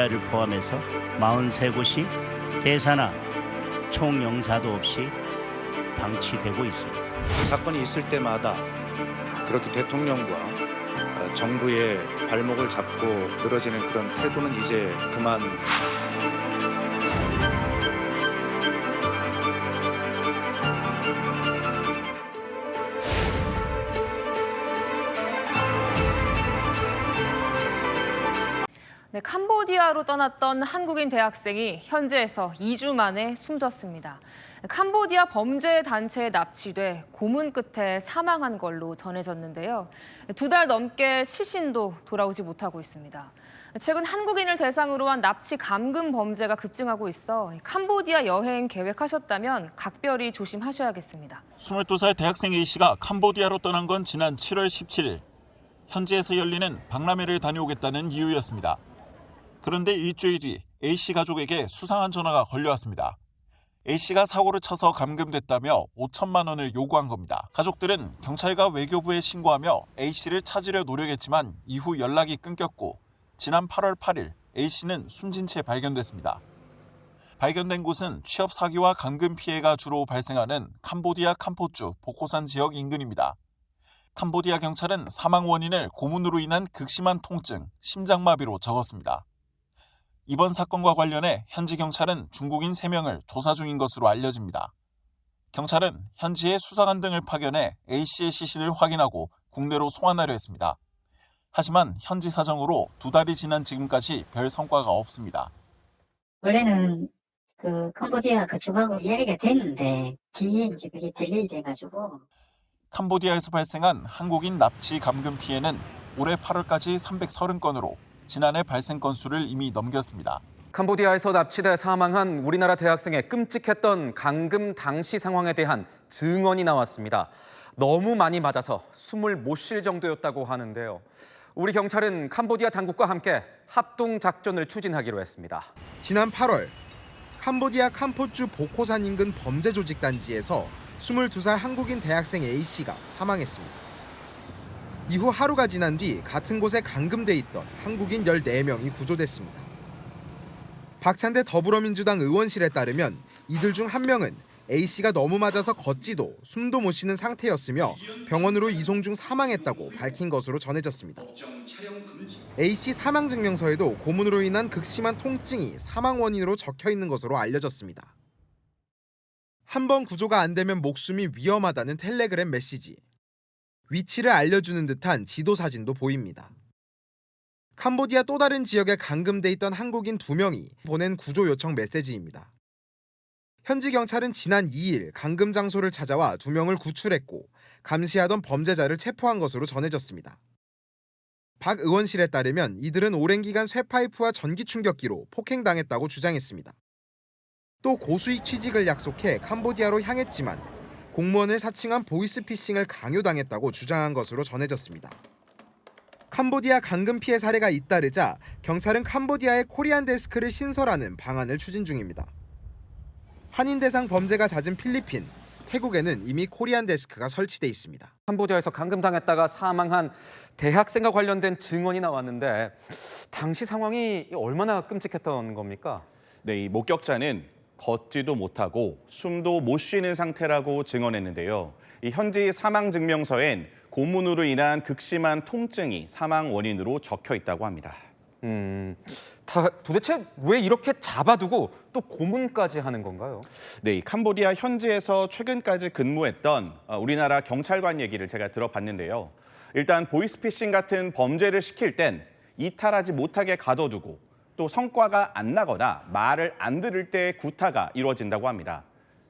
캄보디아를 포함해서 43곳이 대사나 총영사도 없이 방치되고 있습니다. 사건이 있을 때마다 그렇게 대통령과 어, 정부의 발목을 잡고 늘어지는 그런 태도는 이제 그만 네, 캄보디아로 떠났던 한국인 대학생이 현지에서 2주 만에 숨졌습니다. 캄보디아 범죄 단체에 납치돼 고문 끝에 사망한 걸로 전해졌는데요. 두 달 넘게 시신도 돌아오지 못하고 있습니다. 최근 한국인을 대상으로 한 납치 감금 범죄가 급증하고 있어 캄보디아 여행 계획하셨다면 각별히 조심하셔야겠습니다. 22살 대학생 A씨가 캄보디아로 떠난 건 지난 7월 17일. 현지에서 열리는 박람회를 다녀오겠다는 이유였습니다. 그런데 일주일 뒤 A씨 가족에게 수상한 전화가 걸려왔습니다. A씨가 사고를 쳐서 감금됐다며 5천만 원을 요구한 겁니다. 가족들은 경찰과 외교부에 신고하며 A씨를 찾으려 노력했지만 이후 연락이 끊겼고 지난 8월 8일 A씨는 숨진 채 발견됐습니다. 발견된 곳은 취업 사기와 감금 피해가 주로 발생하는 캄보디아 캄포주 보코산 지역 인근입니다. 캄보디아 경찰은 사망 원인을 고문으로 인한 극심한 통증, 심장마비로 적었습니다. 이번 사건과 관련해 현지 경찰은 중국인 3명을 조사 중인 것으로 알려집니다. 경찰은 현지에 수사관 등을 파견해 A씨의 시신을 확인하고 국내로 송환하려 했습니다. 하지만 현지 사정으로 두 달이 지난 지금까지 별 성과가 없습니다. 원래는 그 캄보디아 그쪽하고 이야기가 됐는데 뒤에 이제 그게 딜레이 돼가지고 캄보디아에서 발생한 한국인 납치 감금 피해는 올해 8월까지 330건으로 지난해 발생 건수를 이미 넘겼습니다. 캄보디아에서 납치돼 사망한 우리나라 대학생의 끔찍했던 감금 당시 상황에 대한 증언이 나왔습니다. 너무 많이 맞아서 숨을 못 쉴 정도였다고 하는데요. 우리 경찰은 캄보디아 당국과 함께 합동 작전을 추진하기로 했습니다. 지난 8월 캄보디아 캄포주 보코산 인근 범죄 조직 단지에서 22살 한국인 대학생 A씨가 사망했습니다. 이후 하루가 지난 뒤 같은 곳에 감금돼 있던 한국인 14명이 구조됐습니다. 박찬대 더불어민주당 의원실에 따르면 이들 중 한 명은 A씨가 너무 맞아서 걷지도 숨도 못 쉬는 상태였으며 병원으로 이송 중 사망했다고 밝힌 것으로 전해졌습니다. A씨 사망 증명서에도 고문으로 인한 극심한 통증이 사망 원인으로 적혀 있는 것으로 알려졌습니다. 한 번 구조가 안 되면 목숨이 위험하다는 텔레그램 메시지. 위치를 알려주는 듯한 지도 사진도 보입니다. 캄보디아 또 다른 지역에 감금돼 있던 한국인 두 명이 보낸 구조 요청 메시지입니다. 현지 경찰은 지난 2일 감금 장소를 찾아와 두 명을 구출했고 감시하던 범죄자를 체포한 것으로 전해졌습니다. 박 의원실에 따르면 이들은 오랜 기간 쇠파이프와 전기 충격기로 폭행당했다고 주장했습니다. 또 고수익 취직을 약속해 캄보디아로 향했지만 공무원을 사칭한 보이스피싱을 강요당했다고 주장한 것으로 전해졌습니다. 캄보디아 감금 피해 사례가 잇따르자 경찰은 캄보디아에 코리안 데스크를 신설하는 방안을 추진 중입니다. 한인 대상 범죄가 잦은 필리핀, 태국에는 이미 코리안 데스크가 설치돼 있습니다. 캄보디아에서 감금당했다가 사망한 대학생과 관련된 증언이 나왔는데 당시 상황이 얼마나 끔찍했던 겁니까? 네, 이 목격자는 걷지도 못하고 숨도 못 쉬는 상태라고 증언했는데요. 이 현지 사망 증명서엔 고문으로 인한 극심한 통증이 사망 원인으로 적혀 있다고 합니다. 음, 다 도대체 왜 이렇게 잡아두고 또 고문까지 하는 건가요? 네, 이 캄보디아 현지에서 최근까지 근무했던 어, 우리나라 경찰관 얘기를 제가 들어봤는데요. 일단 보이스피싱 같은 범죄를 시킬 땐 이탈하지 못하게 가둬두고 또 성과가 안 나거나 말을 안 들을 때 구타가 이루어진다고 합니다.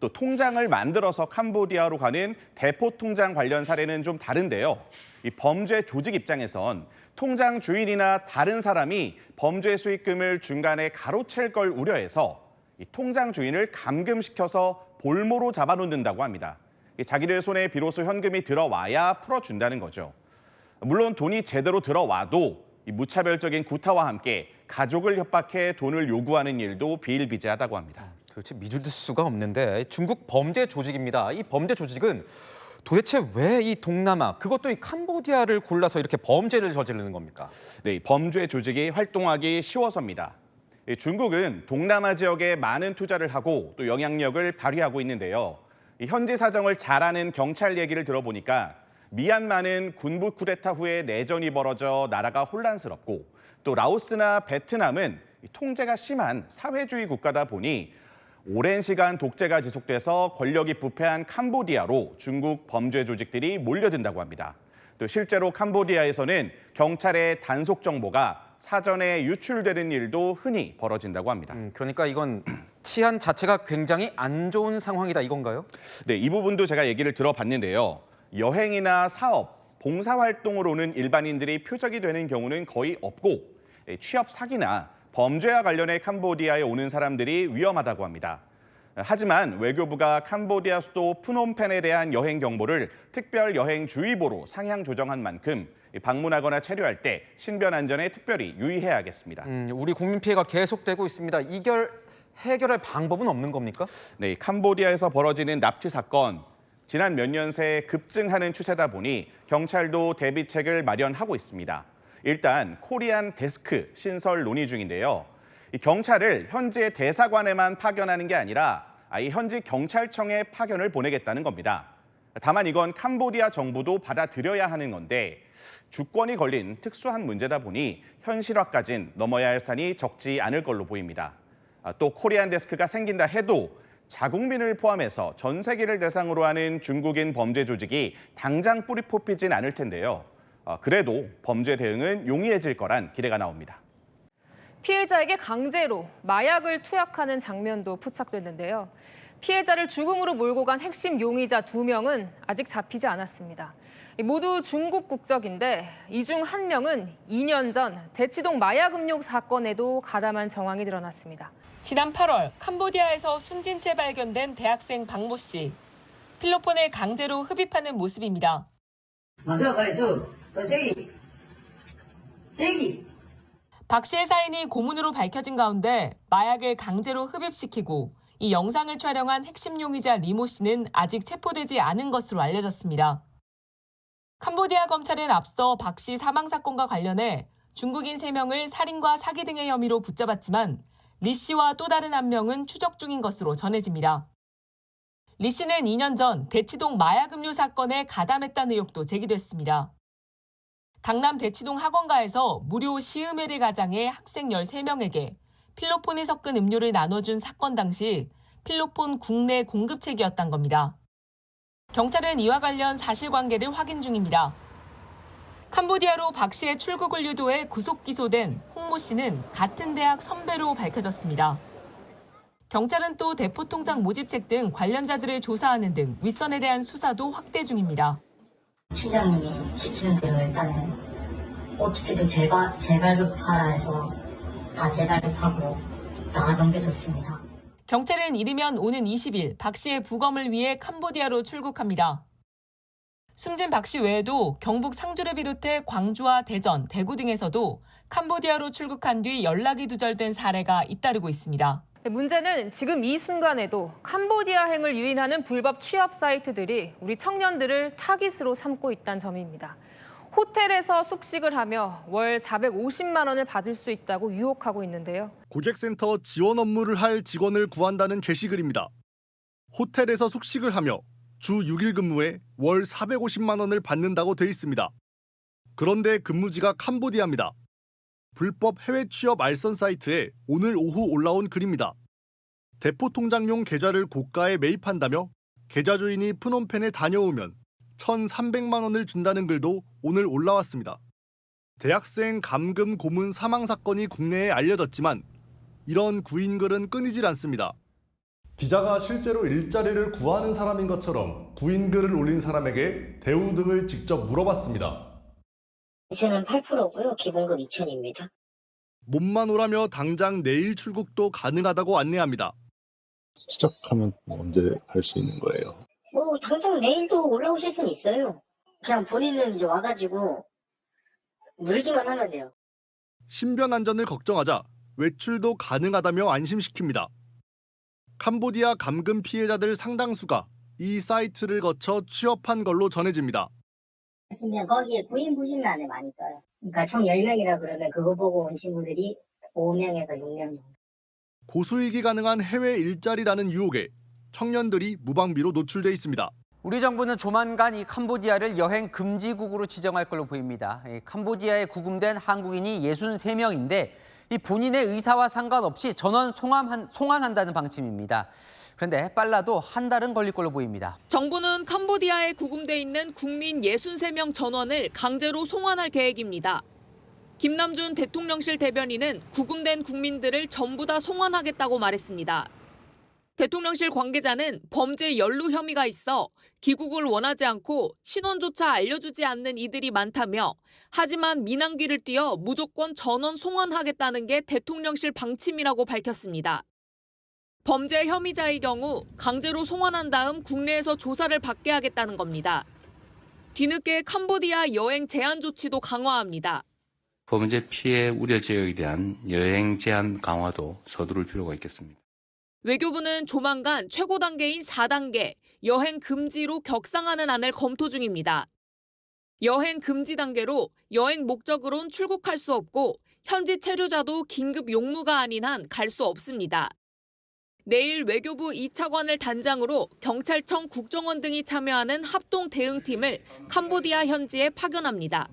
또 통장을 만들어서 캄보디아로 가는 대포 통장 관련 사례는 좀 다른데요. 이 범죄 조직 입장에선 통장 주인이나 다른 사람이 범죄 수익금을 중간에 가로챌 걸 우려해서 이 통장 주인을 감금시켜서 볼모로 잡아놓는다고 합니다. 이 자기들 손에 비로소 현금이 들어와야 풀어준다는 거죠. 물론 돈이 제대로 들어와도 이 무차별적인 구타와 함께 가족을 협박해 돈을 요구하는 일도 비일비재하다고 합니다. 도대체 믿을 수가 없는데 중국 범죄 조직입니다. 이 범죄 조직은 도대체 왜 이 동남아, 그것도 이 캄보디아를 골라서 이렇게 범죄를 저지르는 겁니까? 네, 이 범죄 조직이 활동하기 쉬워서입니다. 이 중국은 동남아 지역에 많은 투자를 하고 또 영향력을 발휘하고 있는데요. 이 현지 사정을 잘 아는 경찰 얘기를 들어보니까 미얀마는 군부 쿠데타 후에 내전이 벌어져 나라가 혼란스럽고 또 라오스나 베트남은 이 통제가 심한 사회주의 국가다 보니 오랜 시간 독재가 지속돼서 권력이 부패한 캄보디아로 중국 범죄 조직들이 몰려든다고 합니다. 또 실제로 캄보디아에서는 경찰의 단속 정보가 사전에 유출되는 일도 흔히 벌어진다고 합니다. 음, 그러니까 이건 치안 자체가 굉장히 안 좋은 상황이다 이건가요? 네, 이 부분도 제가 얘기를 들어봤는데요. 여행이나 사업, 봉사활동을 오는 일반인들이 표적이 되는 경우는 거의 없고 예, 취업 사기나 범죄와 관련해 캄보디아에 오는 사람들이 위험하다고 합니다. 하지만 외교부가 캄보디아 수도 푸놈펜에 대한 여행 경보를 특별 여행 주의보로 상향 조정한 만큼 방문하거나 체류할 때 신변 안전에 특별히 유의해야겠습니다. 음, 우리 국민 피해가 계속되고 있습니다. 이결 해결할 방법은 없는 겁니까? 네, 캄보디아에서 벌어지는 납치 사건 지난 몇 년 새 급증하는 추세다 보니 경찰도 대비책을 마련하고 있습니다. 일단 코리안 데스크 신설 논의 중인데요. 이 경찰을 현지의 대사관에만 파견하는 게 아니라 아예 현지 경찰청에 파견을 보내겠다는 겁니다. 다만 이건 캄보디아 정부도 받아들여야 하는 건데 주권이 걸린 특수한 문제다 보니 현실화까진 넘어야 할 산이 적지 않을 걸로 보입니다. 아, 또 코리안 데스크가 생긴다 해도 자국민을 포함해서 전 세계를 대상으로 하는 중국인 범죄 조직이 당장 뿌리 뽑히진 않을 텐데요. 아, 그래도 범죄 대응은 용이해질 거란 기대가 나옵니다. 피해자에게 강제로 마약을 투약하는 장면도 포착됐는데요. 피해자를 죽음으로 몰고 간 핵심 용의자 두 명은 아직 잡히지 않았습니다. 모두 중국 국적인데 이 중 한 명은 2년 전 대치동 마약 음료 사건에도 가담한 정황이 드러났습니다. 지난 8월 캄보디아에서 숨진 채 발견된 대학생 박모 씨. 필로폰에 강제로 흡입하는 모습입니다. 马上 어, 박씨의 사인이 고문으로 밝혀진 가운데 마약을 강제로 흡입시키고 이 영상을 촬영한 핵심 용의자 리모 씨는 아직 체포되지 않은 것으로 알려졌습니다. 캄보디아 검찰은 앞서 박 씨 사망 사건과 관련해 중국인 3명을 살인과 사기 등의 혐의로 붙잡았지만 리 씨와 또 다른 한 명은 추적 중인 것으로 전해집니다. 리 씨는 2년 전 대치동 마약음료 사건에 가담했다는 의혹도 제기됐습니다. 강남 대치동 학원가에서 무료 시음회를 가장해 학생 13명에게 필로폰이 섞은 음료를 나눠준 사건 당시 필로폰 국내 공급책이었단 겁니다. 경찰은 이와 관련 사실관계를 확인 중입니다. 캄보디아로 박 씨의 출국 을 유도해 구속 기소된 홍모 씨는 같은 대학 선배로 밝혀졌습니다. 경찰은 또 대포통장 모집책 등 관련자들을 조사하는 등 윗선에 대한 수사도 확대 중입니다. 팀장님이 시키는 대로 일단은 OTP도 재발, 재발급하라 해서 다 재발급하고 다 넘겨줬습니다. 경찰은 이르면 오는 20일 박 씨의 부검을 위해 캄보디아로 출국합니다. 숨진 박 씨 외에도 경북 상주를 비롯해 광주와 대전, 대구 등에서도 캄보디아로 출국한 뒤 연락이 두절된 사례가 잇따르고 있습니다. 네, 문제는 지금 이 순간에도 캄보디아행을 유인하는 불법 취업 사이트들이 우리 청년들을 타깃으로 삼고 있다는 점입니다. 호텔에서 숙식을 하며 월 450만 원을 받을 수 있다고 유혹하고 있는데요. 고객센터 지원 업무를 할 직원을 구한다는 게시글입니다. 호텔에서 숙식을 하며 주 6일 근무에 월 450만 원을 받는다고 돼 있습니다. 그런데 근무지가 캄보디아입니다. 불법 해외 취업 알선 사이트에 오늘 오후 올라온 글입니다. 대포 통장용 계좌를 고가에 매입한다며 계좌 주인이 푸놈펜에 다녀오면 1,300만 원을 준다는 글도 오늘 올라왔습니다. 대학생 감금 고문 사망 사건이 국내에 알려졌지만 이런 구인글은 끊이질 않습니다. 기자가 실제로 일자리를 구하는 사람인 것처럼 구인글을 올린 사람에게 대우 등을 직접 물어봤습니다. 요새는 8%고요. 기본급 2천입니다. 몸만 오라며 당장 내일 출국도 가능하다고 안내합니다. 시작하면 언제 갈 수 있는 거예요? 뭐 당장 내일도 올라오실 수는 있어요. 그냥 본인은 이제 와가지고 물기만 하면 돼요. 신변 안전을 걱정하자 외출도 가능하다며 안심시킵니다. 캄보디아 감금 피해자들 상당수가 이 사이트를 거쳐 취업한 걸로 전해집니다. 있으면 거기에 구인 부실란에 많이 떠요. 그러니까 총 10명이라 그러면 그거 보고 온 친구들이 5명에서 6명 정도. 고수익이 가능한 해외 일자리라는 유혹에 청년들이 무방비로 노출돼 있습니다. 우리 정부는 조만간 이 캄보디아를 여행 금지국으로 지정할 걸로 보입니다. 이 캄보디아에 구금된 한국인이 63명인데 이 본인의 의사와 상관없이 전원 송환한, 송환한다는 방침입니다. 그런데 빨라도 한 달은 걸릴 걸로 보입니다. 정부는 캄보디아에 구금돼 있는 국민 63명 전원을 강제로 송환할 계획입니다. 김남준 대통령실 대변인은 구금된 국민들을 전부 다 송환하겠다고 말했습니다. 대통령실 관계자는 범죄 연루 혐의가 있어 귀국을 원하지 않고 신원조차 알려주지 않는 이들이 많다며 하지만 민항기를 띄어 무조건 전원 송환하겠다는 게 대통령실 방침이라고 밝혔습니다. 범죄 혐의자의 경우 강제로 송환한 다음 국내에서 조사를 받게 하겠다는 겁니다. 뒤늦게 캄보디아 여행 제한 조치도 강화합니다. 범죄 피해 우려 지역에 대한 여행 제한 강화도 서두를 필요가 있겠습니다. 외교부는 조만간 최고 단계인 4단계 여행 금지로 격상하는 안을 검토 중입니다. 여행 금지 단계로 여행 목적으론 출국할 수 없고 현지 체류자도 긴급 용무가 아닌 한 갈 수 없습니다. 내일 외교부 2차관을 단장으로 경찰청 국정원 등이 참여하는 합동 대응팀을 캄보디아 현지에 파견합니다.